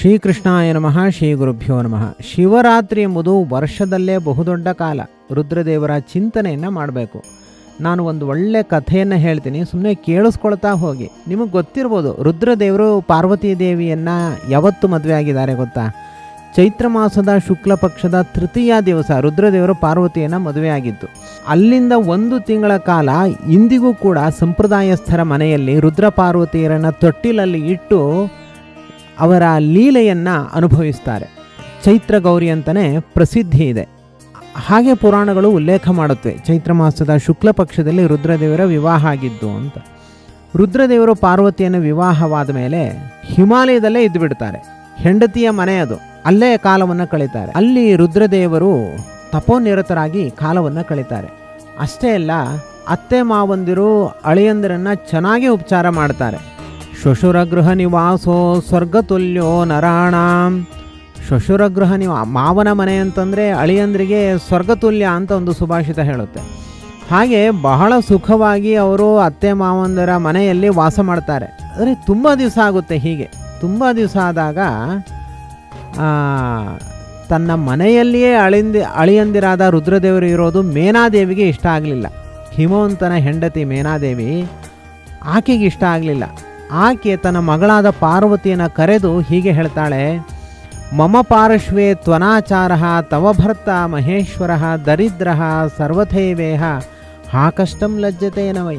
ಶ್ರೀಕೃಷ್ಣಾಯ ನಮಃ, ಶ್ರೀ ಗುರುಭ್ಯೋ ನಮಃ. ಶಿವರಾತ್ರಿ ಎಂಬುದು ವರ್ಷದಲ್ಲೇ ಬಹುದೊಡ್ಡ ಕಾಲ. ರುದ್ರದೇವರ ಚಿಂತನೆಯನ್ನು ಮಾಡಬೇಕು. ನಾನು ಒಂದು ಒಳ್ಳೆ ಕಥೆಯನ್ನು ಹೇಳ್ತೀನಿ ಸುಮ್ಮನೆ ಕೇಳಿಸ್ಕೊಳ್ತಾ ಹೋಗಿ. ನಿಮಗೆ ಗೊತ್ತಿರ್ಬೋದು, ರುದ್ರದೇವರು ಪಾರ್ವತೀ ದೇವಿಯನ್ನು ಯಾವತ್ತು ಮದುವೆ ಆಗಿದ್ದಾರೆ ಗೊತ್ತಾ? ಚೈತ್ರ ಮಾಸದ ಶುಕ್ಲ ಪಕ್ಷದ ತೃತೀಯ ದಿವಸ ರುದ್ರದೇವರು ಪಾರ್ವತಿಯನ್ನು ಮದುವೆ ಆಗಿತ್ತು ಅಲ್ಲಿಂದ ಒಂದು ತಿಂಗಳ ಕಾಲ ಇಂದಿಗೂ ಕೂಡ ಸಂಪ್ರದಾಯಸ್ಥರ ಮನೆಯಲ್ಲಿ ರುದ್ರ ಪಾರ್ವತಿಯರನ್ನು ತೊಟ್ಟಿಲಲ್ಲಿ ಇಟ್ಟು ಅವರ ಲೀಲೆಯನ್ನು ಅನುಭವಿಸ್ತಾರೆ. ಚೈತ್ರ ಗೌರಿ ಅಂತಲೇ ಪ್ರಸಿದ್ಧಿ ಇದೆ. ಹಾಗೆ ಪುರಾಣಗಳು ಉಲ್ಲೇಖ ಮಾಡುತ್ತವೆ. ಚೈತ್ರ ಮಾಸದ ಶುಕ್ಲ ಪಕ್ಷದಲ್ಲಿ ರುದ್ರದೇವರ ವಿವಾಹ ಆಗಿದ್ದು ಅಂತ. ರುದ್ರದೇವರು ಪಾರ್ವತಿಯನ್ನು ವಿವಾಹವಾದ ಮೇಲೆ ಹಿಮಾಲಯದಲ್ಲೇ ಇದ್ದುಬಿಡ್ತಾರೆ ಹೆಂಡತಿಯ ಮನೆ ಅದು. ಅಲ್ಲೇ ಕಾಲವನ್ನು ಕಳೀತಾರೆ. ಅಲ್ಲಿ ರುದ್ರದೇವರು ತಪೋನಿರತರಾಗಿ ಕಾಲವನ್ನು ಕಳೀತಾರೆ. ಅಷ್ಟೇ ಅಲ್ಲ, ಅತ್ತೆ ಮಾವಂದಿರು ಅಳಿಯಂದಿರನ್ನು ಚೆನ್ನಾಗಿ ಉಪಚಾರ ಮಾಡ್ತಾರೆ. ಶ್ವಶುರಗೃಹ ನಿವಾಸೋ ಸ್ವರ್ಗತುಲ್ಯೋ ನರಾಣ ಶ್ವಶುರಗೃಹ ನಿವಾ, ಮಾವನ ಮನೆ ಅಂತಂದರೆ ಅಳಿಯಂದ್ರಿಗೆ ಸ್ವರ್ಗತುಲ್ಯ ಅಂತ ಒಂದು ಸುಭಾಷಿತ ಹೇಳುತ್ತೆ. ಹಾಗೆ ಬಹಳ ಸುಖವಾಗಿ ಅವರು ಅತ್ತೆ ಮಾವಂದರ ಮನೆಯಲ್ಲಿ ವಾಸ ಮಾಡ್ತಾರೆ. ಅಂದರೆ ತುಂಬ ದಿವಸ ಆಗುತ್ತೆ ಹೀಗೆ. ತುಂಬ ದಿವಸ ಆದಾಗ ತನ್ನ ಮನೆಯಲ್ಲಿಯೇ ಅಳಿಂದಿ, ಅಳಿಯಂದಿರಾದ ರುದ್ರದೇವರು ಇರೋದು ಮೇನಾದೇವಿಗೆ ಇಷ್ಟ ಆಗಲಿಲ್ಲ. ಹಿಮವಂತನ ಹೆಂಡತಿ ಮೇನಾದೇವಿ ಆಕೆಗೆ ಇಷ್ಟ ಆಗಲಿಲ್ಲ. ಆಕೆ ತನ್ನ ಮಗಳಾದ ಪಾರ್ವತಿಯನ್ನು ಕರೆದು ಹೀಗೆ ಹೇಳ್ತಾಳೆ, ಮಮ ಪಾರ್ಶ್ವೇ ತ್ವನಾಚಾರ, ತವ ಭರ್ತ ಮಹೇಶ್ವರ, ದರಿದ್ರ ಸರ್ವಥೈವೇಹ ಹಾ ಕಷ್ಟಂ ಲಜ್ಜತೆ ನವೈ.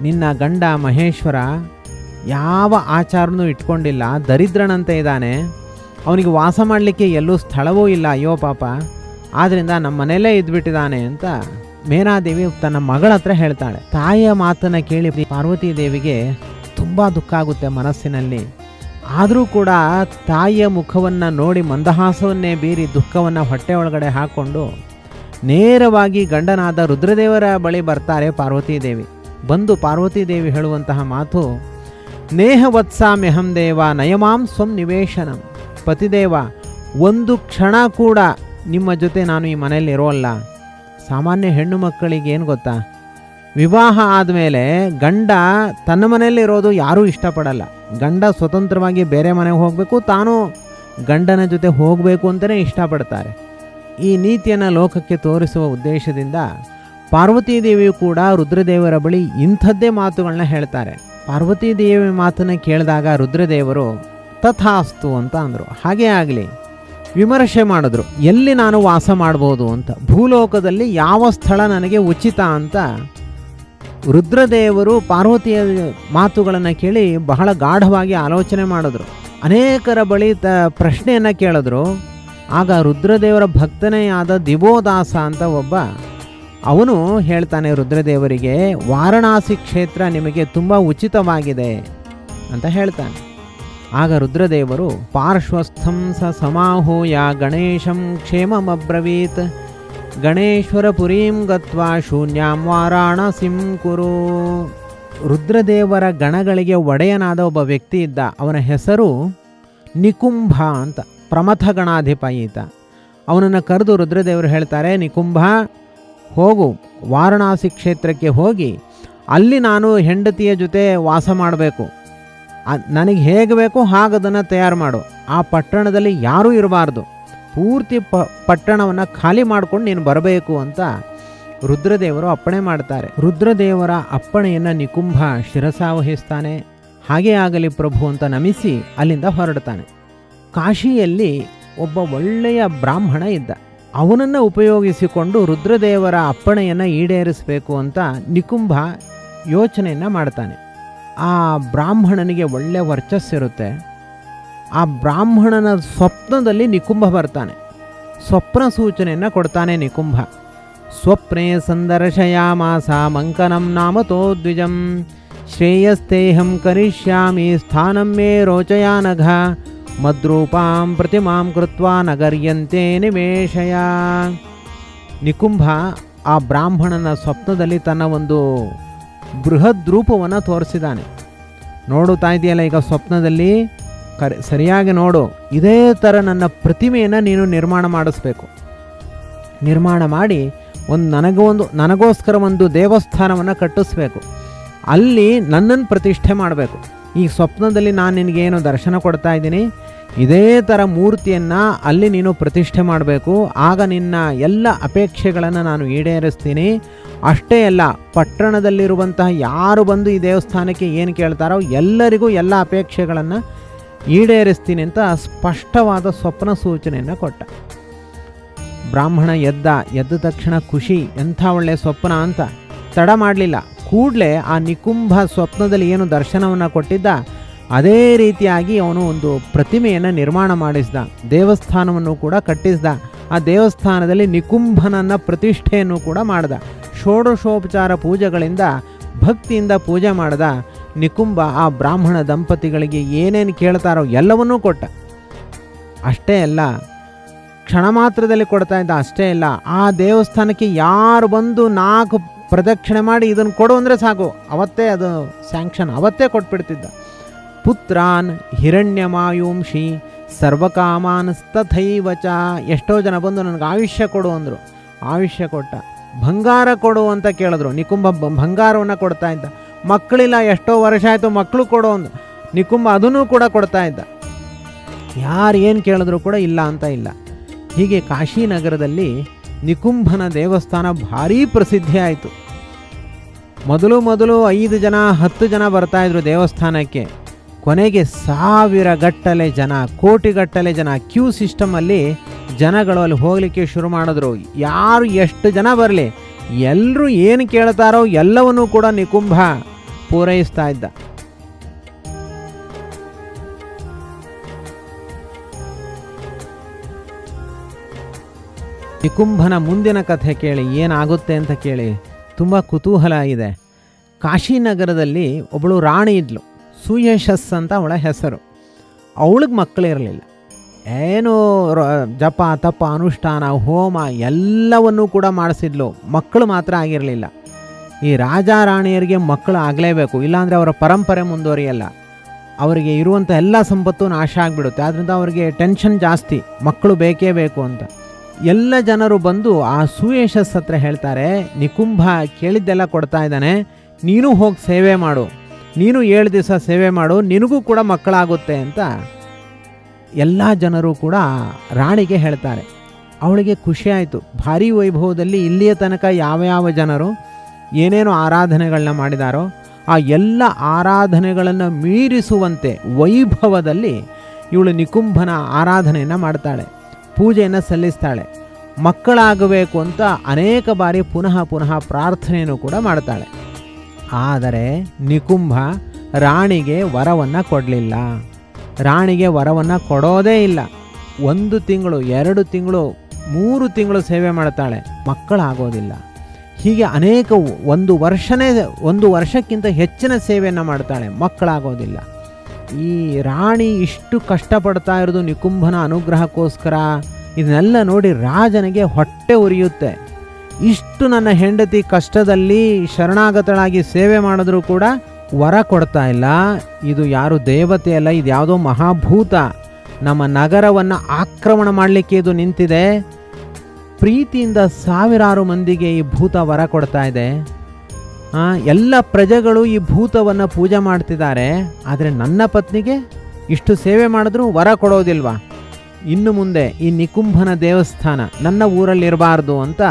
ನಿನ್ನ ಗಂಡ ಮಹೇಶ್ವರ ಯಾವ ಆಚಾರನೂ ಇಟ್ಕೊಂಡಿಲ್ಲ, ದರಿದ್ರನಂತೆ ಇದ್ದಾನೆ. ಅವನಿಗೆ ವಾಸ ಮಾಡಲಿಕ್ಕೆ ಎಲ್ಲೂ ಸ್ಥಳವೂ ಇಲ್ಲ, ಅಯ್ಯೋ ಪಾಪ. ಆದ್ದರಿಂದ ನಮ್ಮ ಮನೆಯಲ್ಲೇ ಇದ್ಬಿಟ್ಟಿದ್ದಾನೆ ಅಂತ ಮೇನಾದೇವಿ ತನ್ನ ಮಗಳ ಹತ್ರ ಹೇಳ್ತಾಳೆ. ತಾಯಿಯ ಮಾತನ್ನು ಕೇಳಿ ಪಾರ್ವತಿ ದೇವಿಗೆ ತುಂಬ ದುಃಖ ಆಗುತ್ತೆ ಮನಸ್ಸಿನಲ್ಲಿ. ಆದರೂ ಕೂಡ ತಾಯಿಯ ಮುಖವನ್ನು ನೋಡಿ ಮಂದಹಾಸವನ್ನೇ ಬೀರಿ ದುಃಖವನ್ನು ಹೊಟ್ಟೆ ಒಳಗಡೆ ಹಾಕ್ಕೊಂಡು ನೇರವಾಗಿ ಗಂಡನಾದ ರುದ್ರದೇವರ ಬಳಿ ಬರ್ತಾರೆ ಪಾರ್ವತೀದೇವಿ. ಬಂದು ಪಾರ್ವತೀದೇವಿ ಹೇಳುವಂತಹ ಮಾತು ನೇಹ ವತ್ಸಾಮ್ಯಹಂ ದೇವ ನಯಮಾಂ ಸ್ವಂ ನಿವೇಶನಂ. ಪತಿದೇವ, ಒಂದು ಕ್ಷಣ ಕೂಡ ನಿಮ್ಮ ಜೊತೆ ನಾನು ಈ ಮನೆಯಲ್ಲಿ ಇರೋಲ್ಲ ಸಾಮಾನ್ಯ ಹೆಣ್ಣು ಮಕ್ಕಳಿಗೆ ಏನು ಗೊತ್ತಾ? ವಿವಾಹ ಆದಮೇಲೆ ಗಂಡ ತನ್ನ ಮನೆಯಲ್ಲಿ ಇರೋದು ಯಾರೂ ಇಷ್ಟಪಡಲ್ಲ. ಗಂಡ ಸ್ವತಂತ್ರವಾಗಿ ಬೇರೆ ಮನೆಗೆ ಹೋಗಬೇಕು, ತಾನು ಗಂಡನ ಜೊತೆ ಹೋಗಬೇಕು ಅಂತಲೇ ಇಷ್ಟಪಡ್ತಾರೆ. ಈ ನೀತಿಯನ್ನು ಲೋಕಕ್ಕೆ ತೋರಿಸುವ ಉದ್ದೇಶದಿಂದ ಪಾರ್ವತೀದೇವಿಯು ಕೂಡ ರುದ್ರದೇವರ ಬಳಿ ಇಂಥದ್ದೇ ಮಾತುಗಳನ್ನ ಹೇಳ್ತಾರೆ. ಪಾರ್ವತೀದೇವಿ ಮಾತನ್ನು ಕೇಳಿದಾಗ ರುದ್ರದೇವರು, ತಥಾಸ್ತು ಅಂತ ಅಂದರು. ಹಾಗೇ ಆಗಲಿ, ವಿಮರ್ಶೆ ಮಾಡಿದ್ರು, ಎಲ್ಲಿ ನಾನು ವಾಸ ಮಾಡ್ಬೋದು ಅಂತ, ಭೂಲೋಕದಲ್ಲಿ ಯಾವ ಸ್ಥಳ ನನಗೆ ಉಚಿತ ಅಂತ ರುದ್ರದೇವರು ಪಾರ್ವತಿಯ ಮಾತುಗಳನ್ನು ಕೇಳಿ ಬಹಳ ಗಾಢವಾಗಿ ಆಲೋಚನೆ ಮಾಡಿದ್ರು. ಅನೇಕರ ಬಳಿ ತ ಪ್ರಶ್ನೆಯನ್ನು ಕೇಳಿದ್ರು. ಆಗ ರುದ್ರದೇವರ ಭಕ್ತನೇ ಆದ ದಿವೋದಾಸ ಅಂತ ಒಬ್ಬ ಅವನು ಹೇಳ್ತಾನೆ ರುದ್ರದೇವರಿಗೆ, ವಾರಣಾಸಿ ಕ್ಷೇತ್ರ ನಿಮಗೆ ತುಂಬ ಉಚಿತವಾಗಿದೆ ಅಂತ ಹೇಳ್ತಾನೆ. ಆಗ ರುದ್ರದೇವರು ಪಾರ್ಶ್ವಸ್ಥಂ ಸ ಸಮಾಹೂಯ ಗಣೇಶಂ ಕ್ಷೇಮಮಬ್ರವೀತ್ ಗಣೇಶ್ವರ ಪುರೀಂ ಗತ್ವಾ ಶೂನ್ಯಾಂ ವಾರಾಣಸಿಂ ಕುರು. ರುದ್ರದೇವರ ಗಣಗಳಿಗೆ ಒಡೆಯನಾದ ಒಬ್ಬ ವ್ಯಕ್ತಿ ಇದ್ದ. ಅವನ ಹೆಸರು ನಿಕುಂಭ ಅಂತ, ಪ್ರಮಥ ಗಣಾಧಿಪ ಈತ. ಅವನನ್ನು ಕರೆದು ರುದ್ರದೇವರು ಹೇಳ್ತಾರೆ, ನಿಕುಂಭ, ಹೋಗು, ವಾರಣಾಸಿ ಕ್ಷೇತ್ರಕ್ಕೆ ಹೋಗಿ, ಅಲ್ಲಿ ನಾನು ಹೆಂಡತಿಯ ಜೊತೆ ವಾಸ ಮಾಡಬೇಕು. ನನಗೆ ಹೇಗೆ ಬೇಕೋ ಹಾಗೆ ಅದನ್ನು ತಯಾರು ಮಾಡು. ಆ ಪಟ್ಟಣದಲ್ಲಿ ಯಾರೂ ಇರಬಾರ್ದು. ಪೂರ್ತಿ ಪ, ಪಟ್ಟಣವನ್ನು ಖಾಲಿ ಮಾಡ್ಕೊಂಡು ನೀನು ಬರಬೇಕು ಅಂತ ರುದ್ರದೇವರು ಅಪ್ಪಣೆ ಮಾಡ್ತಾರೆ. ರುದ್ರದೇವರ ಅಪ್ಪಣೆಯನ್ನು ನಿಕುಂಭ ಶಿರಸಾವಹಿಸ್ತಾನೆ. ಹಾಗೇ ಆಗಲಿ ಪ್ರಭು ಅಂತ ನಮಿಸಿ ಅಲ್ಲಿಂದ ಹೊರಡ್ತಾನೆ. ಕಾಶಿಯಲ್ಲಿ ಒಬ್ಬ ಒಳ್ಳೆಯ ಬ್ರಾಹ್ಮಣ ಇದ್ದ. ಅವನನ್ನು ಉಪಯೋಗಿಸಿಕೊಂಡು ರುದ್ರದೇವರ ಅಪ್ಪಣೆಯನ್ನು ಈಡೇರಿಸಬೇಕು ಅಂತ ನಿಕುಂಭ ಯೋಚನೆಯನ್ನು ಮಾಡ್ತಾನೆ. ಆ ಬ್ರಾಹ್ಮಣನಿಗೆ ಒಳ್ಳೆಯ ವರ್ಚಸ್ಸಿರುತ್ತೆ. ಆ ಬ್ರಾಹ್ಮಣನ ಸ್ವಪ್ನದಲ್ಲಿ ನಿಕುಂಭ ಬರ್ತಾನೆ. ಸ್ವಪ್ನ ಸೂಚನೆಯನ್ನು ಕೊಡ್ತಾನೆ ನಿಕುಂಭ. ಸ್ವಪ್ನೆ ಸಂದರ್ಶಯಾಮಾಸ ಮಂಕನಂ ನಾಮತೋ ದ್ವಿಜಂ. ಶ್ರೇಯಸ್ತೇಹಂ ಕರಿಷ್ಯಾಮಿ ಸ್ಥಾನಂ ಮೇ ರೋಚಯಾನಘ. ಮದ್ರೂಪಾಂ ಪ್ರತಿಮಾಂ ಕೃತ್ವ ನಗರ್ಯಂತೆ ನಿವೇಶಯ ನಿಕುಂಭ ಆ ಬ್ರಾಹ್ಮಣನ ಸ್ವಪ್ನದಲ್ಲಿ ತನ್ನ ಒಂದು ಬೃಹದ್ ರೂಪವನ್ನು ತೋರಿಸಿದ್ದಾನೆ ನೋಡುತ್ತಾ ಇದೆಯಲ್ಲ ಈಗ ಸ್ವಪ್ನದಲ್ಲಿ? ಕರೆ ಸರಿಯಾಗಿ ನೋಡು. ಇದೇ ಥರ ನನ್ನ ಪ್ರತಿಮೆಯನ್ನು ನೀನು ನಿರ್ಮಾಣ ಮಾಡಿಸ್ಬೇಕು. ನಿರ್ಮಾಣ ಮಾಡಿ ಒಂದು ನನಗೊಂದು ನನಗೋಸ್ಕರ ಒಂದು ದೇವಸ್ಥಾನವನ್ನು ಕಟ್ಟಿಸ್ಬೇಕು. ಅಲ್ಲಿ ನನ್ನನ್ನು ಪ್ರತಿಷ್ಠೆ ಮಾಡಬೇಕು. ಈ ಸ್ವಪ್ನದಲ್ಲಿ ನಾನು ನಿನಗೇನು ದರ್ಶನ ಕೊಡ್ತಾ ಇದ್ದೀನಿ? ಇದೇ ಥರ ಮೂರ್ತಿಯನ್ನು ಅಲ್ಲಿ ನೀನು ಪ್ರತಿಷ್ಠೆ ಮಾಡಬೇಕು. ಆಗ ನಿನ್ನ ಎಲ್ಲ ಅಪೇಕ್ಷೆಗಳನ್ನು ನಾನು ಈಡೇರಿಸ್ತೀನಿ. ಅಷ್ಟೇ ಅಲ್ಲ, ಪಟ್ಟಣದಲ್ಲಿರುವಂತಹ ಯಾರು ಬಂದು ಈ ದೇವಸ್ಥಾನಕ್ಕೆ ಏನು ಕೇಳ್ತಾರೋ ಎಲ್ಲರಿಗೂ ಎಲ್ಲ ಅಪೇಕ್ಷೆಗಳನ್ನು ಈಡೇರಿಸ್ತೀನಿ ಅಂತ ಸ್ಪಷ್ಟವಾದ ಸ್ವಪ್ನ ಸೂಚನೆಯನ್ನು ಕೊಟ್ಟ. ಬ್ರಾಹ್ಮಣ ಎದ್ದ ಎದ್ದ ತಕ್ಷಣ ಖುಷಿ, ಎಂಥ ಒಳ್ಳೆಯ ಸ್ವಪ್ನ ಅಂತ ತಡ ಮಾಡಲಿಲ್ಲ. ಕೂಡಲೇ ಆ ನಿಕುಂಭ ಸ್ವಪ್ನದಲ್ಲಿ ಏನು ದರ್ಶನವನ್ನು ಕೊಟ್ಟಿದ್ದ? ಅದೇ ರೀತಿಯಾಗಿ ಅವನು ಒಂದು ಪ್ರತಿಮೆಯನ್ನು ನಿರ್ಮಾಣ ಮಾಡಿಸಿದ, ದೇವಸ್ಥಾನವನ್ನು ಕೂಡ ಕಟ್ಟಿಸಿದ. ಆ ದೇವಸ್ಥಾನದಲ್ಲಿ ನಿಕುಂಭನನ್ನು ಪ್ರತಿಷ್ಠೆಯನ್ನು ಕೂಡ ಮಾಡಿದ. ಷೋಡಶೋಪಚಾರ ಪೂಜೆಗಳಿಂದ ಭಕ್ತಿಯಿಂದ ಪೂಜೆ ಮಾಡಿದ. ನಿಕುಂಭ ಆ ಬ್ರಾಹ್ಮಣ ದಂಪತಿಗಳಿಗೆ ಏನೇನು ಕೇಳ್ತಾರೋ ಎಲ್ಲವನ್ನೂ ಕೊಟ್ಟ. ಅಷ್ಟೇ ಅಲ್ಲ, ಕ್ಷಣ ಮಾತ್ರದಲ್ಲಿ ಕೊಡ್ತಾ ಇದ್ದ ಅಷ್ಟೇ ಅಲ್ಲ, ಆ ದೇವಸ್ಥಾನಕ್ಕೆ ಯಾರು ಬಂದು ನಾಲ್ಕು ಪ್ರದಕ್ಷಿಣೆ ಮಾಡಿ ಇದನ್ನು ಕೊಡು ಅಂದರೆ ಸಾಕು. ಅವತ್ತೇ ಅದು ಸ್ಯಾಂಕ್ಷನ್ ಅವತ್ತೇ ಕೊಟ್ಬಿಡ್ತಿದ್ದ. ಪುತ್ರಾನ್ ಹಿರಣ್ಯಮಾಯುಂಷಿ ಸರ್ವಕಾಮಾನಸ್ತಥೈವಚ, ಎಷ್ಟೋ ಜನ ಬಂದು ನನಗೆ ಆಯುಷ್ಯ ಕೊಡು ಅಂದರು. ಆಯುಷ್ಯ ಕೊಟ್ಟ. ಬಂಗಾರ ಕೊಡು ಅಂತ ಕೇಳಿದ್ರು. ನಿಕುಂಬ ಬಂಗಾರವನ್ನು ಕೊಡ್ತಾ ಇದ್ದ. ಮಕ್ಕಳಿಲ್ಲ, ಎಷ್ಟೋ ವರ್ಷ ಆಯಿತು ಮಕ್ಕಳು ಕೊಡೋ ಒಂದು. ನಿಕುಂಬ ಅದನ್ನೂ ಕೂಡ ಕೊಡ್ತಾ ಇದ್ದ. ಯಾರು ಏನು ಕೇಳಿದ್ರು ಕೂಡ ಇಲ್ಲ ಅಂತ ಇಲ್ಲ. ಹೀಗೆ ಕಾಶಿನಗರದಲ್ಲಿ ನಿಕುಂಭನ ದೇವಸ್ಥಾನ ಭಾರೀ ಪ್ರಸಿದ್ಧಿ ಆಯಿತು. ಮೊದಲು ಮೊದಲು ಐದು ಜನ, ಹತ್ತು ಜನ ಬರ್ತಾಯಿದ್ರು ದೇವಸ್ಥಾನಕ್ಕೆ. ಕೊನೆಗೆ ಸಾವಿರ ಗಟ್ಟಲೆ ಜನ, ಕೋಟಿಗಟ್ಟಲೆ ಜನ, ಕ್ಯೂ ಸಿಸ್ಟಮಲ್ಲಿ ಜನಗಳು ಅಲ್ಲಿ ಹೋಗಲಿಕ್ಕೆ ಶುರು ಮಾಡಿದ್ರು. ಯಾರು ಎಷ್ಟು ಜನ ಬರಲಿ ಎಲ್ಲರೂ ಏನು ಕೇಳ್ತಾರೋ ಎಲ್ಲವನ್ನೂ ಕೂಡ ನಿಕುಂಭ ಪೂರೈಸ್ತಾ ಇದ್ದ. ನಿಕುಂಭನ ಮುಂದಿನ ಕಥೆ ಕೇಳಿ, ಏನಾಗುತ್ತೆ ಅಂತ ಕೇಳಿ, ತುಂಬ ಕುತೂಹಲ ಇದೆ. ಕಾಶಿನಗರದಲ್ಲಿ ಒಬ್ಬಳು ರಾಣಿ ಇದ್ಲು, ಸುಯಶಸ್ ಅಂತ ಅವಳ ಹೆಸರು. ಅವಳಿಗೆ ಮಕ್ಕಳಿರಲಿಲ್ಲ ಏನು ಜಪ, ತಪ, ಅನುಷ್ಠಾನ, ಹೋಮ ಎಲ್ಲವನ್ನೂ ಕೂಡ ಮಾಡಿಸಿದ್ಲು, ಮಕ್ಕಳು ಮಾತ್ರ ಆಗಿರಲಿಲ್ಲ. ಈ ರಾಜ ರಾಣಿಯರಿಗೆ ಮಕ್ಕಳು ಆಗಲೇಬೇಕು, ಇಲ್ಲಾಂದರೆ ಅವರ ಪರಂಪರೆ ಮುಂದುವರಿಯಲ್ಲ. ಅವರಿಗೆ ಇರುವಂಥ ಎಲ್ಲ ಸಂಪತ್ತು ನಾಶ ಆಗಿಬಿಡುತ್ತೆ. ಆದ್ದರಿಂದ ಅವರಿಗೆ ಟೆನ್ಷನ್ ಜಾಸ್ತಿ, ಮಕ್ಕಳು ಬೇಕೇ ಬೇಕು ಅಂತ. ಎಲ್ಲ ಜನರು ಬಂದು ಆ ಸುಯಶಸ್ ಹತ್ರ ಹೇಳ್ತಾರೆ, ನಿಕುಂಭ ಕೇಳಿದ್ದೆಲ್ಲ ಕೊಡ್ತಾ ಇದ್ದಾನೆ, ನೀನು ಹೋಗಿ ಸೇವೆ ಮಾಡು, ನೀನು ಏಳು ದಿವಸ ಸೇವೆ ಮಾಡು, ನಿನಗೂ ಕೂಡ ಮಕ್ಕಳಾಗುತ್ತೆ ಅಂತ ಎಲ್ಲ ಜನರು ಕೂಡ ರಾಣಿಗೆ ಹೇಳ್ತಾರೆ. ಅವಳಿಗೆ ಖುಷಿ ಆಯಿತು. ಭಾರಿ ವೈಭವದಲ್ಲಿ ಇಲ್ಲಿಯ ತನಕ ಯಾವ ಯಾವ ಜನರು ಏನೇನು ಆರಾಧನೆಗಳನ್ನ ಮಾಡಿದಾರೋ ಆ ಎಲ್ಲ ಆರಾಧನೆಗಳನ್ನು ಮೀರಿಸುವಂತೆ ವೈಭವದಲ್ಲಿ ಇವಳು ನಿಕುಂಭನ ಆರಾಧನೆಯನ್ನು ಮಾಡ್ತಾಳೆ, ಪೂಜೆಯನ್ನು ಸಲ್ಲಿಸ್ತಾಳೆ, ಮಕ್ಕಳಾಗಬೇಕು ಅಂತ ಅನೇಕ ಬಾರಿ ಪುನಃ ಪುನಃ ಪ್ರಾರ್ಥನೆಯನ್ನು ಕೂಡ ಮಾಡ್ತಾಳೆ. ಆದರೆ ನಿಕುಂಭ ರಾಣಿಗೆ ವರವನ್ನು ಕೊಡಲಿಲ್ಲ. ರಾಣಿಗೆ ವರವನ್ನು ಕೊಡೋದೇ ಇಲ್ಲ. ಒಂದು ತಿಂಗಳು, ಎರಡು ತಿಂಗಳು, ಮೂರು ತಿಂಗಳು ಸೇವೆ ಮಾಡ್ತಾಳೆ, ಮಕ್ಕಳಾಗೋದಿಲ್ಲ. ಹೀಗೆ ಅನೇಕ ಒಂದು ವರ್ಷನೇ, ಒಂದು ವರ್ಷಕ್ಕಿಂತ ಹೆಚ್ಚಿನ ಸೇವೆಯನ್ನು ಮಾಡ್ತಾಳೆ. ಮಕ್ಕಳಾಗೋದಿಲ್ಲ. ಈ ರಾಣಿ ಇಷ್ಟು ಕಷ್ಟಪಡ್ತಾ ಇರೋದು ನಿಕುಂಭನ ಅನುಗ್ರಹಕ್ಕೋಸ್ಕರ. ಇದನ್ನೆಲ್ಲ ನೋಡಿ ರಾಜನಿಗೆ ಹೊಟ್ಟೆ ಉರಿಯುತ್ತೆ. ಇಷ್ಟು ನನ್ನ ಹೆಂಡತಿ ಕಷ್ಟದಲ್ಲಿ ಶರಣಾಗತಳಾಗಿ ಸೇವೆ ಮಾಡಿದ್ರೂ ಕೂಡ ವರ ಕೊಡ್ತಾ ಇಲ್ಲ. ಇದು ಯಾರು ದೇವತೆ ಅಲ್ಲ ಇದು ಯಾವುದೋ ಮಹಾಭೂತ. ನಮ್ಮ ನಗರವನ್ನು ಆಕ್ರಮಣ ಮಾಡಲಿಕ್ಕೆ ಇದು ನಿಂತಿದೆ. ಪ್ರೀತಿಯಿಂದ ಸಾವಿರಾರು ಮಂದಿಗೆ ಈ ಭೂತ ವರ ಕೊಡ್ತಾ ಇದೆ. ಎಲ್ಲ ಪ್ರಜೆಗಳು ಈ ಭೂತವನ್ನು ಪೂಜೆ ಮಾಡ್ತಿದ್ದಾರೆ. ಆದರೆ ನನ್ನ ಪತ್ನಿಗೆ ಇಷ್ಟು ಸೇವೆ ಮಾಡಿದ್ರೂ ವರ ಕೊಡೋದಿಲ್ವಾ? ಇನ್ನು ಮುಂದೆ ಈ ನಿಕುಂಭನ ದೇವಸ್ಥಾನ ನನ್ನ ಊರಲ್ಲಿರಬಾರ್ದು ಅಂತ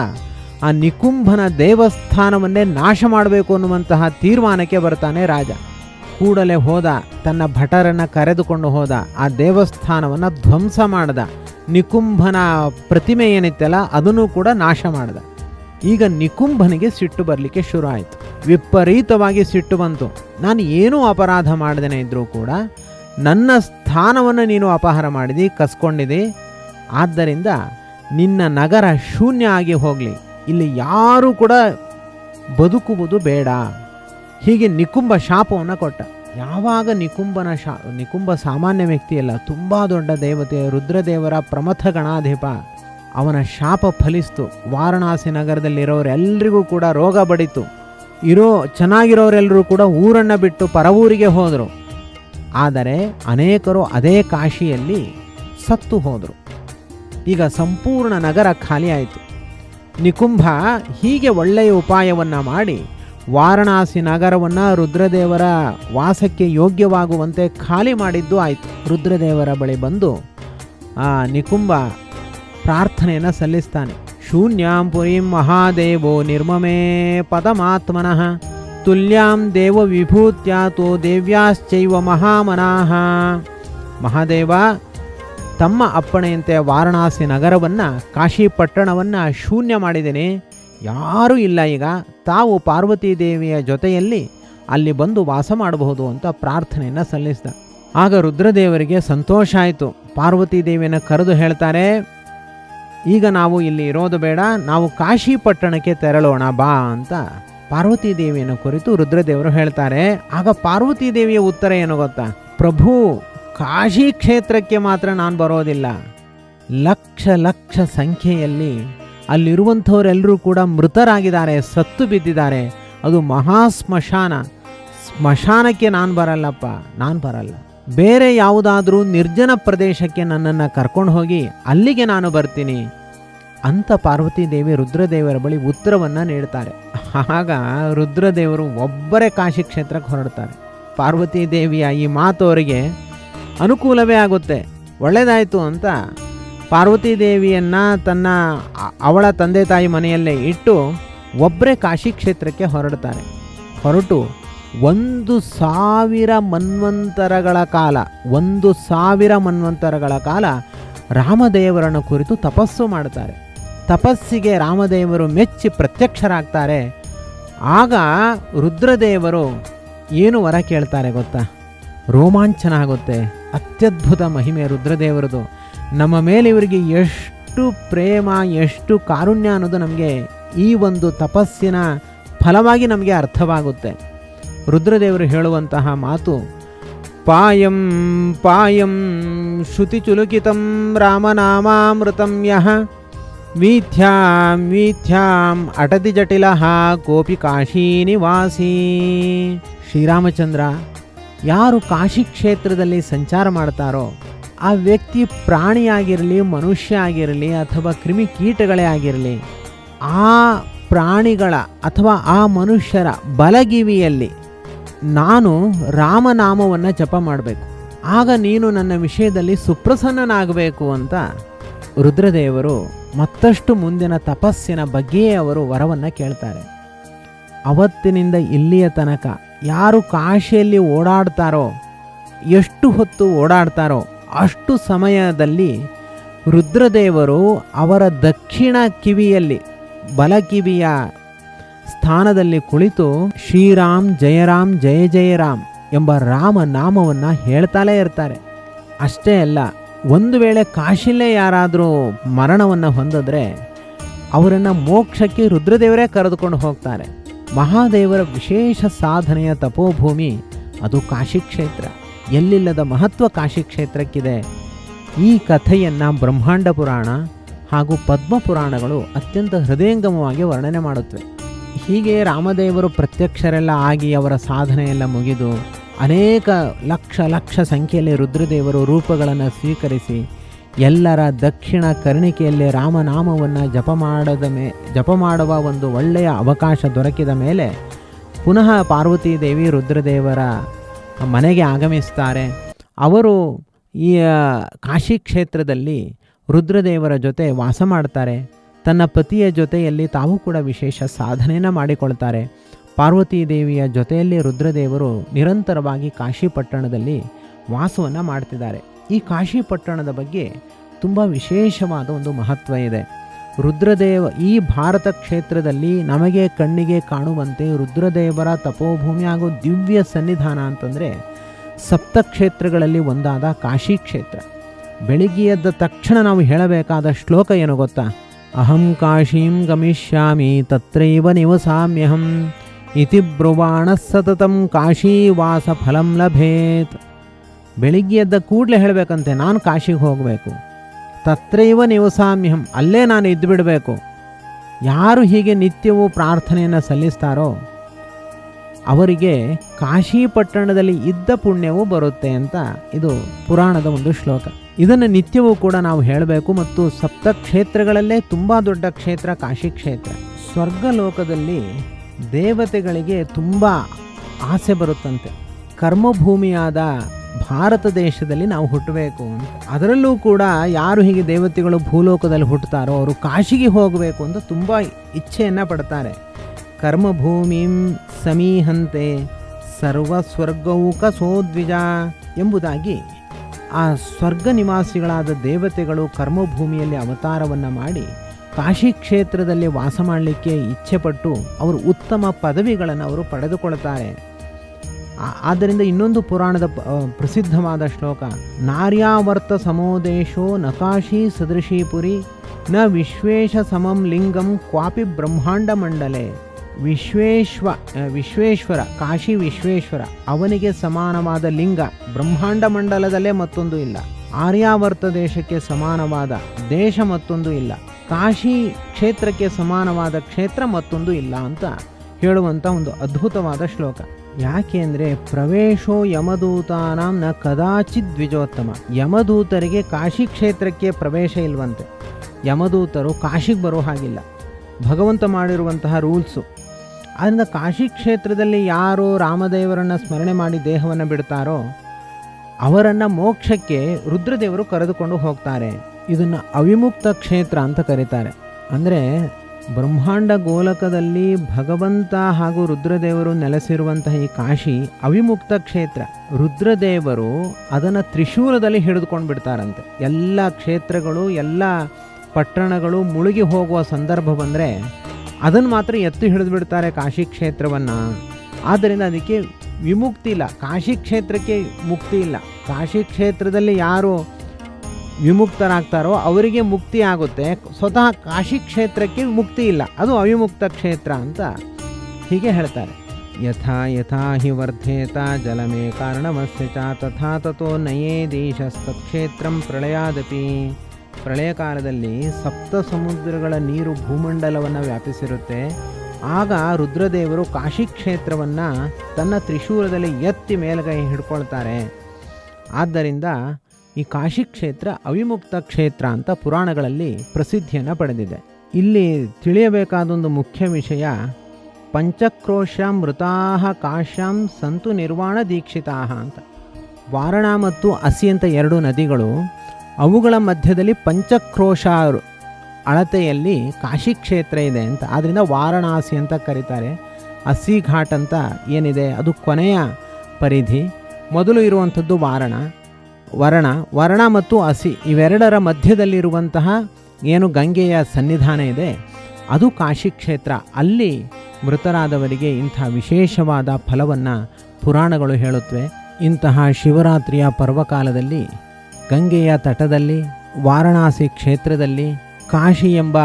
ಆ ನಿಕುಂಭನ ದೇವಸ್ಥಾನವನ್ನೇ ನಾಶ ಮಾಡಬೇಕು ಅನ್ನುವಂತಹ ತೀರ್ಮಾನಕ್ಕೆ ಬರ್ತಾನೆ ರಾಜ. ಕೂಡಲೇ ಹೋದ, ತನ್ನ ಭಟರನ್ನು ಕರೆದುಕೊಂಡು ಹೋದ, ಆ ದೇವಸ್ಥಾನವನ್ನು ಧ್ವಂಸ ಮಾಡ್ದ. ನಿಕುಂಭನ ಪ್ರತಿಮೆ ಏನಿತ್ತಲ್ಲ, ಅದನ್ನು ಕೂಡ ನಾಶ ಮಾಡ್ದ. ಈಗ ನಿಕುಂಭನಿಗೆ ಸಿಟ್ಟು ಬರಲಿಕ್ಕೆ ಶುರು ಆಯಿತು. ವಿಪರೀತವಾಗಿ ಸಿಟ್ಟು ಬಂತು. ನಾನು ಏನೂ ಅಪರಾಧ ಮಾಡದೇನೆ ಇದ್ದರೂ ಕೂಡ, ನನ್ನ ಸ್ಥಾನವನ್ನು ನೀನು ಅಪಹಾರ ಮಾಡಿದಿ, ಕಸ್ಕೊಂಡಿದಿ. ಆದ್ದರಿಂದ ನಿನ್ನ ನಗರ ಶೂನ್ಯ ಆಗಿ ಹೋಗಲಿ. ಇಲ್ಲಿ ಯಾರೂ ಕೂಡ ಬದುಕುವುದು ಬೇಡ. ಹೀಗೆ ನಿಕುಂಭ ಶಾಪವನ್ನು ಕೊಟ್ಟ. ಯಾವಾಗ ನಿಕುಂಬನ ಶಾ ನಿಕುಂಬ ಸಾಮಾನ್ಯ ವ್ಯಕ್ತಿಯಲ್ಲ, ತುಂಬ ದೊಡ್ಡ ದೇವತೆ, ರುದ್ರದೇವರ ಪ್ರಮಥ ಗಣಾಧಿಪ, ಅವನ ಶಾಪ ಫಲಿಸ್ತು. ವಾರಣಾಸಿ ನಗರದಲ್ಲಿರೋರೆಲ್ಲರಿಗೂ ಕೂಡ ರೋಗ ಬಡಿತು. ಇರೋ ಚೆನ್ನಾಗಿರೋರೆಲ್ಲರೂ ಕೂಡ ಊರನ್ನು ಬಿಟ್ಟು ಪರವೂರಿಗೆ ಹೋದರು. ಆದರೆ ಅನೇಕರು ಅದೇ ಕಾಶಿಯಲ್ಲಿ ಸತ್ತು ಹೋದರು. ಈಗ ಸಂಪೂರ್ಣ ನಗರ ಖಾಲಿಯಾಯಿತು ನಿಕುಂಭ ಹೀಗೆ ಒಳ್ಳೆಯ ಉಪಾಯವನ್ನು ಮಾಡಿ ವಾರಣಾಸಿ ನಗರವನ್ನು ರುದ್ರದೇವರ ವಾಸಕ್ಕೆ ಯೋಗ್ಯವಾಗುವಂತೆ ಖಾಲಿ ಮಾಡಿದ್ದು ಆಯಿತು. ರುದ್ರದೇವರ ಬಳಿ ಬಂದು, ಆ, ನಿಕುಂಬ ಪ್ರಾರ್ಥನೆಯನ್ನು ಸಲ್ಲಿಸ್ತಾನೆ. ಶೂನ್ಯಾಂ ಪುರೀಂ ಮಹಾದೇವೋ ನಿರ್ಮಮೇ ಪದಮಾತ್ಮನಃ, ತುಲ್ಯಾಂ ದೇವ ವಿಭೂತ್ಯಾತೋ ದೇವ್ಯಾಶ್ಚೈವ ಮಹಾಮನಾಹ. ಮಹಾದೇವ ತಮ್ಮ ಅಪ್ಪಣೆಯಂತೆ ವಾರಣಾಸಿ ನಗರವನ್ನು ಕಾಶಿ ಪಟ್ಟಣವನ್ನು ಶೂನ್ಯ ಮಾಡಿದ್ದೇನೆ. ಯಾರೂ ಇಲ್ಲ ಈಗ. ತಾವು ಪಾರ್ವತೀ ದೇವಿಯ ಜೊತೆಯಲ್ಲಿ ಅಲ್ಲಿ ಬಂದು ವಾಸ ಮಾಡಬಹುದು ಅಂತ ಪ್ರಾರ್ಥನೆಯನ್ನು ಸಲ್ಲಿಸಿದ. ಆಗ ರುದ್ರದೇವರಿಗೆ ಸಂತೋಷ ಆಯಿತು. ಪಾರ್ವತೀ ದೇವಿಯನ್ನು ಕರೆದು ಹೇಳ್ತಾರೆ, ಈಗ ನಾವು ಇಲ್ಲಿ ಇರೋದು ಬೇಡ, ನಾವು ಕಾಶಿ ಪಟ್ಟಣಕ್ಕೆ ತೆರಳೋಣ ಬಾ ಅಂತ ಪಾರ್ವತೀ ದೇವಿಯನ್ನು ಕುರಿತು ರುದ್ರದೇವರು ಹೇಳ್ತಾರೆ. ಆಗ ಪಾರ್ವತೀ ದೇವಿಯ ಉತ್ತರ ಏನು ಗೊತ್ತಾ? ಪ್ರಭು, ಕಾಶಿ ಕ್ಷೇತ್ರಕ್ಕೆ ಮಾತ್ರ ನಾನು ಬರೋದಿಲ್ಲ. ಲಕ್ಷ ಲಕ್ಷ ಸಂಖ್ಯೆಯಲ್ಲಿ ಅಲ್ಲಿರುವಂಥವರೆಲ್ಲರೂ ಕೂಡ ಮೃತರಾಗಿದ್ದಾರೆ, ಸತ್ತು ಬಿದ್ದಿದ್ದಾರೆ. ಅದು ಮಹಾ ಸ್ಮಶಾನ. ಸ್ಮಶಾನಕ್ಕೆ ನಾನು ಬರಲ್ಲಪ್ಪ, ನಾನು ಬರಲ್ಲ. ಬೇರೆ ಯಾವುದಾದ್ರೂ ನಿರ್ಜನ ಪ್ರದೇಶಕ್ಕೆ ನನ್ನನ್ನು ಕರ್ಕೊಂಡು ಹೋಗಿ ಅಲ್ಲಿಗೆ ನಾನು ಬರ್ತೀನಿ. ಅಂತ ಪಾರ್ವತಿ ದೇವಿ ರುದ್ರದೇವರ ಬಳಿ ಉತ್ತರವನ್ನು ನೀಡ್ತಾರೆ. ಆಗ ರುದ್ರದೇವರು ಒಬ್ಬರೇ ಕಾಶಿ ಕ್ಷೇತ್ರಕ್ಕೆ ಹೊರಡ್ತಾರೆ. ಪಾರ್ವತಿ ದೇವಿಯ ಈ ಮಾತು ಅವರಿಗೆ ಅನುಕೂಲವೇ ಆಗುತ್ತೆ. ಒಳ್ಳೆಯದಾಯಿತು ಅಂತ ಪಾರ್ವತಿ ದೇವಿಯನ್ನು ತನ್ನ ಅವಳ ತಂದೆ ತಾಯಿ ಮನೆಯಲ್ಲೇ ಇಟ್ಟು ಒಬ್ಬರೇ ಕಾಶಿ ಕ್ಷೇತ್ರಕ್ಕೆ ಹೊರಡ್ತಾರೆ. ಹೊರಟು ಒಂದು ಸಾವಿರ ಮನ್ವಂತರಗಳ ಕಾಲ, ಒಂದು ಸಾವಿರ ಮನ್ವಂತರಗಳ ಕಾಲ ರಾಮದೇವರನ್ನು ಕುರಿತು ತಪಸ್ಸು ಮಾಡ್ತಾರೆ. ತಪಸ್ಸಿಗೆ ರಾಮದೇವರು ಮೆಚ್ಚಿ ಪ್ರತ್ಯಕ್ಷರಾಗ್ತಾರೆ. ಆಗ ರುದ್ರದೇವರು ಏನು ವರ ಕೇಳ್ತಾರೆ ಗೊತ್ತಾ? ರೋಮಾಂಚನ ಆಗುತ್ತೆ. ಅತ್ಯದ್ಭುತ ಮಹಿಮೆ ರುದ್ರದೇವರದು. ನಮ್ಮ ಮೇಲೆ ಇವರಿಗೆ ಎಷ್ಟು ಪ್ರೇಮ, ಎಷ್ಟು ಕಾರುಣ್ಯ ಅನ್ನೋದು ನಮಗೆ ಈ ಒಂದು ತಪಸ್ಸಿನ ಫಲವಾಗಿ ನಮಗೆ ಅರ್ಥವಾಗುತ್ತೆ. ರುದ್ರದೇವರು ಹೇಳುವಂತಹ ಮಾತು, ಪಾಯಂ ಪಾಯಂ ಶ್ರುತಿಚುಲುಕಿತಂ ರಾಮನಾಮಾಮೃತಂ ಯಹ ವೀಥ್ಯಾಂ ವೀಥ್ಯಾಂ, ಅಟತಿ ಜಟಿಲ, ಕೋಪಿ ಕಾಶಿ ನಿವಾಸಿ. ಶ್ರೀರಾಮಚಂದ್ರ ಯಾರು ಕಾಶಿ ಕ್ಷೇತ್ರದಲ್ಲಿ ಸಂಚಾರ ಮಾಡ್ತಾರೋ ಆ ವ್ಯಕ್ತಿ ಪ್ರಾಣಿಯಾಗಿರಲಿ ಮನುಷ್ಯ ಆಗಿರಲಿ ಅಥವಾ ಕ್ರಿಮಿಕೀಟಗಳೇ ಆಗಿರಲಿ, ಆ ಪ್ರಾಣಿಗಳ ಅಥವಾ ಆ ಮನುಷ್ಯರ ಬಲಗಿವಿಯಲ್ಲಿ ನಾನು ರಾಮನಾಮವನ್ನು ಜಪ ಮಾಡಬೇಕು. ಆಗ ನೀನು ನನ್ನ ವಿಷಯದಲ್ಲಿ ಸುಪ್ರಸನ್ನನಾಗಬೇಕು ಅಂತ ರುದ್ರದೇವರು ಮತ್ತಷ್ಟು ಮುಂದಿನ ತಪಸ್ಸಿನ ಬಗ್ಗೆಯೇ ಅವರು ವರವನ್ನು ಕೇಳ್ತಾರೆ. ಅವತ್ತಿನಿಂದ ಇಲ್ಲಿಯ ತನಕ ಯಾರು ಕಾಶಿಯಲ್ಲಿ ಓಡಾಡ್ತಾರೋ, ಎಷ್ಟು ಹೊತ್ತು ಓಡಾಡ್ತಾರೋ ಅಷ್ಟು ಸಮಯದಲ್ಲಿ ರುದ್ರದೇವರು ಅವರ ದಕ್ಷಿಣ ಕಿವಿಯಲ್ಲಿ, ಬಲ ಕಿವಿಯ ಸ್ಥಾನದಲ್ಲಿ ಕುಳಿತು ಶ್ರೀರಾಮ್ ಜಯರಾಮ್ ಜಯ ಜಯರಾಮ್ ಎಂಬ ರಾಮ ನಾಮವನ್ನು ಹೇಳ್ತಾಲೇ ಇರ್ತಾರೆ. ಅಷ್ಟೇ ಅಲ್ಲ, ಒಂದು ವೇಳೆ ಕಾಶಿಲೇ ಯಾರಾದರೂ ಮರಣವನ್ನು ಹೊಂದಿದ್ರೆ ಅವರನ್ನು ಮೋಕ್ಷಕ್ಕೆ ರುದ್ರದೇವರೇ ಕರೆದುಕೊಂಡು ಹೋಗ್ತಾರೆ. ಮಹಾದೇವರ ವಿಶೇಷ ಸಾಧನೆಯ ತಪೋಭೂಮಿ ಅದು ಕಾಶಿ ಕ್ಷೇತ್ರ. ಎಲ್ಲಿಲ್ಲದ ಮಹತ್ವ ಕಾಶಿ ಕ್ಷೇತ್ರಕ್ಕಿದೆ. ಈ ಕಥೆಯನ್ನು ಬ್ರಹ್ಮಾಂಡ ಪುರಾಣ ಹಾಗೂ ಪದ್ಮ ಪುರಾಣಗಳು ಅತ್ಯಂತ ಹೃದಯಂಗಮವಾಗಿ ವರ್ಣನೆ ಮಾಡುತ್ತವೆ. ಹೀಗೆ ರಾಮದೇವರು ಪ್ರತ್ಯಕ್ಷರೆಲ್ಲ ಆಗಿ ಅವರ ಸಾಧನೆಯೆಲ್ಲ ಮುಗಿದು ಅನೇಕ ಲಕ್ಷ ಲಕ್ಷ ಸಂಖ್ಯೆಯಲ್ಲಿ ರುದ್ರದೇವರು ರೂಪಗಳನ್ನು ಸ್ವೀಕರಿಸಿ ಎಲ್ಲರ ದಕ್ಷಿಣ ಕರ್ಣಿಕೆಯಲ್ಲಿ ರಾಮನಾಮವನ್ನು ಜಪ ಮಾಡದ ಮೇ, ಜಪ ಮಾಡುವ ಒಂದು ಒಳ್ಳೆಯ ಅವಕಾಶ ದೊರಕಿದ ಮೇಲೆ ಪುನಃ ಪಾರ್ವತೀದೇವಿ ರುದ್ರದೇವರ ಮನೆಗೆ ಆಗಮಿಸ್ತಾರೆ. ಅವರು ಈ ಕಾಶಿ ಕ್ಷೇತ್ರದಲ್ಲಿ ರುದ್ರದೇವರ ಜೊತೆ ವಾಸ ಮಾಡ್ತಾರೆ. ತನ್ನ ಪತಿಯ ಜೊತೆಯಲ್ಲಿ ತಾವು ಕೂಡ ವಿಶೇಷ ಸಾಧನೆಯನ್ನು ಮಾಡಿಕೊಳ್ತಾರೆ. ಪಾರ್ವತೀ ದೇವಿಯ ಜೊತೆಯಲ್ಲಿ ರುದ್ರದೇವರು ನಿರಂತರವಾಗಿ ಕಾಶಿ ಪಟ್ಟಣದಲ್ಲಿ ವಾಸವನ್ನು ಮಾಡ್ತಿದ್ದಾರೆ. ಈ ಕಾಶಿ ಪಟ್ಟಣದ ಬಗ್ಗೆ ತುಂಬ ವಿಶೇಷವಾದ ಒಂದು ಮಹತ್ವ ಇದೆ. ರುದ್ರದೇವ ಈ ಭಾರತ ಕ್ಷೇತ್ರದಲ್ಲಿ ನಮಗೆ ಕಣ್ಣಿಗೆ ಕಾಣುವಂತೆ ರುದ್ರದೇವರ ತಪೋಭೂಮಿ ಹಾಗೂ ದಿವ್ಯ ಸನ್ನಿಧಾನ ಅಂತಂದರೆ ಸಪ್ತ ಕ್ಷೇತ್ರಗಳಲ್ಲಿ ಒಂದಾದ ಕಾಶಿ ಕ್ಷೇತ್ರ. ಬೆಳಿಗ್ಗೆ ಎದ್ದ ತಕ್ಷಣ ನಾವು ಹೇಳಬೇಕಾದ ಶ್ಲೋಕ ಏನು ಗೊತ್ತಾ? ಅಹಂ ಕಾಶೀಂ ಗಮಿಷ್ಯಾಮಿ ತತ್ರೈವ ನಿವಸಾಮ್ಯಹಂ. ಇತಿ ಬ್ರುವಾಣ ಸತತಂ ಕಾಶೀವಾಸ ಫಲಂ ಲಭೇತ್. ಬೆಳಿಗ್ಗೆ ಎದ್ದ ಕೂಡಲೇ ಹೇಳಬೇಕಂತೆ, ನಾನು ಕಾಶಿಗೆ ಹೋಗಬೇಕು. ತತ್ರೈವ ನಿವಸಾಮ್ಯಹಂ ಅಲ್ಲೇ ನಾನು ಇದ್ದು ಬಿಡಬೇಕು ಯಾರು ಹೀಗೆ ನಿತ್ಯವೂ ಪ್ರಾರ್ಥನೆಯನ್ನು ಸಲ್ಲಿಸ್ತಾರೋ, ಅವರಿಗೆ ಕಾಶಿ ಪಟ್ಟಣದಲ್ಲಿ ಇದ್ದ ಪುಣ್ಯವೂ ಬರುತ್ತೆ ಅಂತ ಇದು ಪುರಾಣದ ಒಂದು ಶ್ಲೋಕ. ಇದನ್ನು ನಿತ್ಯವೂ ಕೂಡ ನಾವು ಹೇಳಬೇಕು ಮತ್ತು ಸಪ್ತ ಕ್ಷೇತ್ರಗಳಲ್ಲೇ ತುಂಬ ದೊಡ್ಡ ಕ್ಷೇತ್ರ ಕಾಶಿ ಕ್ಷೇತ್ರ ಸ್ವರ್ಗಲೋಕದಲ್ಲಿ ದೇವತೆಗಳಿಗೆ ತುಂಬ ಆಸೆ ಬರುತ್ತಂತೆ. ಕರ್ಮಭೂಮಿಯಾದ ಭಾರತ ದೇಶದಲ್ಲಿ ನಾವು ಹುಟ್ಟಬೇಕು ಅಂತ. ಅದರಲ್ಲೂ ಕೂಡ ಯಾರು ಹೀಗೆ ದೇವತೆಗಳು ಭೂಲೋಕದಲ್ಲಿ ಹುಟ್ಟುತ್ತಾರೋ ಅವರು ಕಾಶಿಗೆ ಹೋಗಬೇಕು ಅಂತ ತುಂಬ ಇಚ್ಛೆಯನ್ನು ಪಡ್ತಾರೆ. ಕರ್ಮಭೂಮಿಂ ಸಮೀಹಂತೆ ಸರ್ವ ಸ್ವರ್ಗೌಕ ಸೋದ್ವಿಜ ಎಂಬುದಾಗಿ ಆ ಸ್ವರ್ಗ ನಿವಾಸಿಗಳಾದ ದೇವತೆಗಳು ಕರ್ಮಭೂಮಿಯಲ್ಲಿ ಅವತಾರವನ್ನು ಮಾಡಿ ಕಾಶಿ ಕ್ಷೇತ್ರದಲ್ಲಿ ವಾಸ ಮಾಡಲಿಕ್ಕೆ ಇಚ್ಛೆಪಟ್ಟು ಅವರು ಉತ್ತಮ ಪದವಿಗಳನ್ನು ಅವರು ಪಡೆದುಕೊಳ್ತಾರೆ. ಆದ್ದರಿಂದ ಇನ್ನೊಂದು ಪುರಾಣದ ಪ್ರಸಿದ್ಧವಾದ ಶ್ಲೋಕ, ನಾರ್ಯಾವರ್ತ ಸಮೋದೇಶೋ ನಕಾಶಿ ಸದೃಶೀಪುರಿ ನ ವಿಶ್ವೇಶ ಸಮಂ ಲಿಂಗಂ ಕ್ವಾಪಿ ಬ್ರಹ್ಮಾಂಡ ಮಂಡಲೆ. ವಿಶ್ವೇಶ್ವ ವಿಶ್ವೇಶ್ವರ, ಕಾಶಿ ವಿಶ್ವೇಶ್ವರ, ಅವನಿಗೆ ಸಮಾನವಾದ ಲಿಂಗ, ಬ್ರಹ್ಮಾಂಡ ಮಂಡಲದಲ್ಲೇ ಮತ್ತೊಂದು ಇಲ್ಲ. ಆರ್ಯಾವರ್ತ ದೇಶಕ್ಕೆ ಸಮಾನವಾದ ದೇಶ ಮತ್ತೊಂದು ಇಲ್ಲ. ಕಾಶಿ ಕ್ಷೇತ್ರಕ್ಕೆ ಸಮಾನವಾದ ಕ್ಷೇತ್ರ ಮತ್ತೊಂದು ಇಲ್ಲ ಅಂತ ಹೇಳುವಂಥ ಒಂದು ಅದ್ಭುತವಾದ ಶ್ಲೋಕ. ಯಾಕೆ ಪ್ರವೇಶೋ ಯಮದೂತಾನಾಂ ನ ಕದಾಚಿತ್ ದ್ವಿಜೋತ್ತಮ. ಯಮದೂತರಿಗೆ ಕಾಶಿ ಕ್ಷೇತ್ರಕ್ಕೆ ಪ್ರವೇಶ ಇಲ್ವಂತೆ. ಯಮದೂತರು ಕಾಶಿಗೆ ಬರೋ ಹಾಗಿಲ್ಲ. ಭಗವಂತ ಮಾಡಿರುವಂತಹ ರೂಲ್ಸು. ಆದ್ದರಿಂದ ಕಾಶಿ ಕ್ಷೇತ್ರದಲ್ಲಿ ಯಾರು ರಾಮದೇವರನ್ನು ಸ್ಮರಣೆ ಮಾಡಿ ದೇಹವನ್ನು ಬಿಡ್ತಾರೋ, ಅವರನ್ನು ಮೋಕ್ಷಕ್ಕೆ ರುದ್ರದೇವರು ಕರೆದುಕೊಂಡು ಹೋಗ್ತಾರೆ. ಇದನ್ನು ಅವಿಮುಕ್ತ ಕ್ಷೇತ್ರ ಅಂತ ಕರೀತಾರೆ. ಅಂದರೆ ಬ್ರಹ್ಮಾಂಡ ಗೋಲಕದಲ್ಲಿ ಭಗವಂತ ಹಾಗೂ ರುದ್ರದೇವರು ನೆಲೆಸಿರುವಂತಹ ಈ ಕಾಶಿ ಅವಿಮುಕ್ತ ಕ್ಷೇತ್ರ. ರುದ್ರದೇವರು ಅದನ್ನು ತ್ರಿಶೂಲದಲ್ಲಿ ಹಿಡಿದುಕೊಂಡು ಬಿಡ್ತಾರಂತೆ ಎಲ್ಲ ಕ್ಷೇತ್ರಗಳು, ಎಲ್ಲ ಪಟ್ಟಣಗಳು ಮುಳುಗಿ ಹೋಗುವ ಸಂದರ್ಭ ಬಂದರೆ ಅದನ್ನು ಮಾತ್ರ ಎತ್ತು ಹಿಡಿದು ಬಿಡ್ತಾರೆ ಕಾಶಿ ಕ್ಷೇತ್ರವನ್ನು. ಆದ್ದರಿಂದ ಅದಕ್ಕೆ ವಿಮುಕ್ತಿ ಇಲ್ಲ. ಕಾಶಿ ಕ್ಷೇತ್ರಕ್ಕೆ ಮುಕ್ತಿ ಇಲ್ಲ. ಕಾಶಿ ಕ್ಷೇತ್ರದಲ್ಲಿ ಯಾರು ವಿಮುಕ್ತರಾಗ್ತಾರೋ ಅವರಿಗೆ ಮುಕ್ತಿ ಆಗುತ್ತೆ. ಸ್ವತಃ ಕಾಶಿ ಕ್ಷೇತ್ರಕ್ಕೆ ಮುಕ್ತಿ ಇಲ್ಲ. ಅದು ಅವಿಮುಕ್ತ ಕ್ಷೇತ್ರ ಅಂತ ಹೀಗೆ ಹೇಳ್ತಾರೆ. ಯಥಾ ಯಥಾ ಹಿ ವರ್ಧೇತ ಜಲಮೇ ಕಾರಣಮಸ್ಯ ಚ ತಥಾ ತಥೋ ನಯೇದೀಶಸ್ತತ್ಕ್ಷೇತ್ರಂ ಪ್ರಳಯಾದಪಿ. ಪ್ರಳಯ ಕಾಲದಲ್ಲಿ ಸಪ್ತ ಸಮುದ್ರಗಳ ನೀರು ಭೂಮಂಡಲವನ್ನು ವ್ಯಾಪಿಸಿರುತ್ತೆ. ಆಗ ರುದ್ರದೇವರು ಕಾಶಿ ಕ್ಷೇತ್ರವನ್ನು ತನ್ನ ತ್ರಿಶೂಲದಲ್ಲಿ ಎತ್ತಿ ಮೇಲ್ಗೈ ಹಿಡ್ಕೊಳ್ತಾರೆ. ಆದ್ದರಿಂದ ಈ ಕಾಶಿ ಕ್ಷೇತ್ರ ಅವಿಮುಕ್ತ ಕ್ಷೇತ್ರ ಅಂತ ಪುರಾಣಗಳಲ್ಲಿ ಪ್ರಸಿದ್ಧಿಯನ್ನು ಪಡೆದಿದೆ. ಇಲ್ಲಿ ತಿಳಿಯಬೇಕಾದೊಂದು ಮುಖ್ಯ ವಿಷಯ ಪಂಚಕ್ರೋಶ ಮೃತಾಹ ಕಾಶ್ಯಾಂ ಸಂತು ನಿರ್ವಾಣ ದೀಕ್ಷಿತಾಹ ಅಂತ. ವಾರಣ ಮತ್ತು ಅಸಿ ಅಂತ ಎರಡು ನದಿಗಳು, ಅವುಗಳ ಮಧ್ಯದಲ್ಲಿ ಪಂಚಕ್ರೋಶ ಅಳತೆಯಲ್ಲಿ ಕಾಶಿ ಕ್ಷೇತ್ರ ಇದೆ ಅಂತ. ಆದ್ದರಿಂದ ವಾರಣಾಸಿ ಅಂತ ಕರೀತಾರೆ. ಅಸಿ ಘಾಟ್ ಅಂತ ಏನಿದೆ, ಅದು ಕೊನೆಯ ಪರಿಧಿ. ಮೊದಲು ಇರುವಂಥದ್ದು ವಾರಣ. ವರ್ಣ ವರ್ಣ ಮತ್ತು ಹಸಿ ಇವೆರಡರ ಮಧ್ಯದಲ್ಲಿರುವಂತಹ ಏನು ಗಂಗೆಯ ಸನ್ನಿಧಾನ ಇದೆ? ಅದು ಕಾಶಿ ಕ್ಷೇತ್ರ. ಅಲ್ಲಿ ಮೃತರಾದವರಿಗೆ ಇಂಥ ವಿಶೇಷವಾದ ಫಲವನ್ನು ಪುರಾಣಗಳು ಹೇಳುತ್ತವೆ. ಇಂತಹ ಶಿವರಾತ್ರಿಯ ಪರ್ವಕಾಲದಲ್ಲಿ, ಗಂಗೆಯ ತಟದಲ್ಲಿ, ವಾರಣಾಸಿ ಕ್ಷೇತ್ರದಲ್ಲಿ, ಕಾಶಿ ಎಂಬ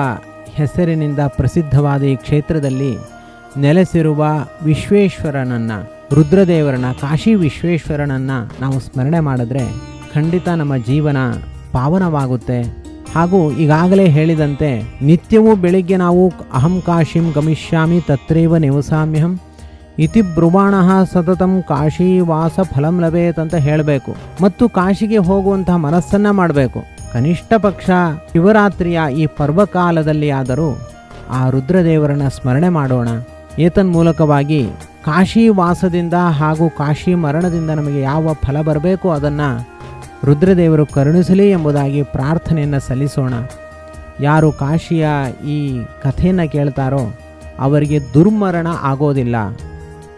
ಹೆಸರಿನಿಂದ ಪ್ರಸಿದ್ಧವಾದ ಈ ಕ್ಷೇತ್ರದಲ್ಲಿ ನೆಲೆಸಿರುವ ವಿಶ್ವೇಶ್ವರನನ್ನು, ರುದ್ರದೇವರನ್ನ, ಕಾಶಿ ವಿಶ್ವೇಶ್ವರನನ್ನು ನಾವು ಸ್ಮರಣೆ ಮಾಡಿದ್ರೆ ಖಂಡಿತ ನಮ್ಮ ಜೀವನ ಪಾವನವಾಗುತ್ತೆ. ಹಾಗೂ ಈಗಾಗಲೇ ಹೇಳಿದಂತೆ ನಿತ್ಯವೂ ಬೆಳಿಗ್ಗೆ ನಾವು ಅಹಂ ಕಾಶಿಂ ಗಮಿಷ್ಯಾಮಿ ತತ್ರೇವ ನಿವಸಾಮ್ಯಹಂ ಇತಿ ಬ್ರುವಾಣ ಸತತಂ ಕಾಶಿ ವಾಸ ಫಲಂ ಲಭೇತ್ ಅಂತ ಹೇಳಬೇಕು. ಮತ್ತು ಕಾಶಿಗೆ ಹೋಗುವಂತಹ ಮನಸ್ಸನ್ನ ಮಾಡಬೇಕು. ಕನಿಷ್ಠ ಪಕ್ಷ ಶಿವರಾತ್ರಿಯ ಈ ಪರ್ವಕಾಲದಲ್ಲಿ ಆದರೂ ಆ ರುದ್ರದೇವರನ್ನ ಸ್ಮರಣೆ ಮಾಡೋಣ. ಏತನ್ಮೂಲಕವಾಗಿ ಕಾಶಿ ವಾಸದಿಂದ ಹಾಗೂ ಕಾಶಿ ಮರಣದಿಂದ ನಮಗೆ ಯಾವ ಫಲ ಬರಬೇಕು ಅದನ್ನು ರುದ್ರದೇವರು ಕರುಣಿಸಲಿ ಎಂಬುದಾಗಿ ಪ್ರಾರ್ಥನೆಯನ್ನು ಸಲ್ಲಿಸೋಣ. ಯಾರು ಕಾಶಿಯ ಈ ಕಥೆಯನ್ನು ಕೇಳ್ತಾರೋ ಅವರಿಗೆ ದುರ್ಮರಣ ಆಗೋದಿಲ್ಲ.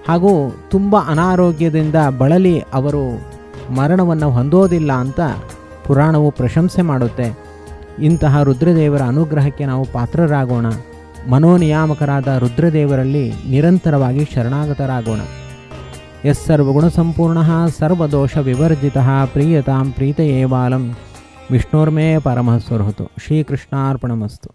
ಹಾಗೂ ತುಂಬ ಅನಾರೋಗ್ಯದಿಂದ ಬಳಲಿ ಅವರು ಮರಣವನ್ನು ಹೊಂದೋದಿಲ್ಲ ಅಂತ ಪುರಾಣವು ಪ್ರಶಂಸೆ ಮಾಡುತ್ತೆ. ಇಂತಹ ರುದ್ರದೇವರ ಅನುಗ್ರಹಕ್ಕೆ ನಾವು ಪಾತ್ರರಾಗೋಣ. ಮನೋನಿಯಾಮಕರಾದ ರುದ್ರದೇವರಲ್ಲಿ ನಿರಂತರವಾಗಿ ಶರಣಾಗತರಾಗೋಣ. यः सर्वगुणसम्पूर्णः सर्वदोषविवर्जितः प्रीयतां प्रीतये बालं विष्णोर्मे सुहृतु श्रीकृष्णार्पणमस्तु।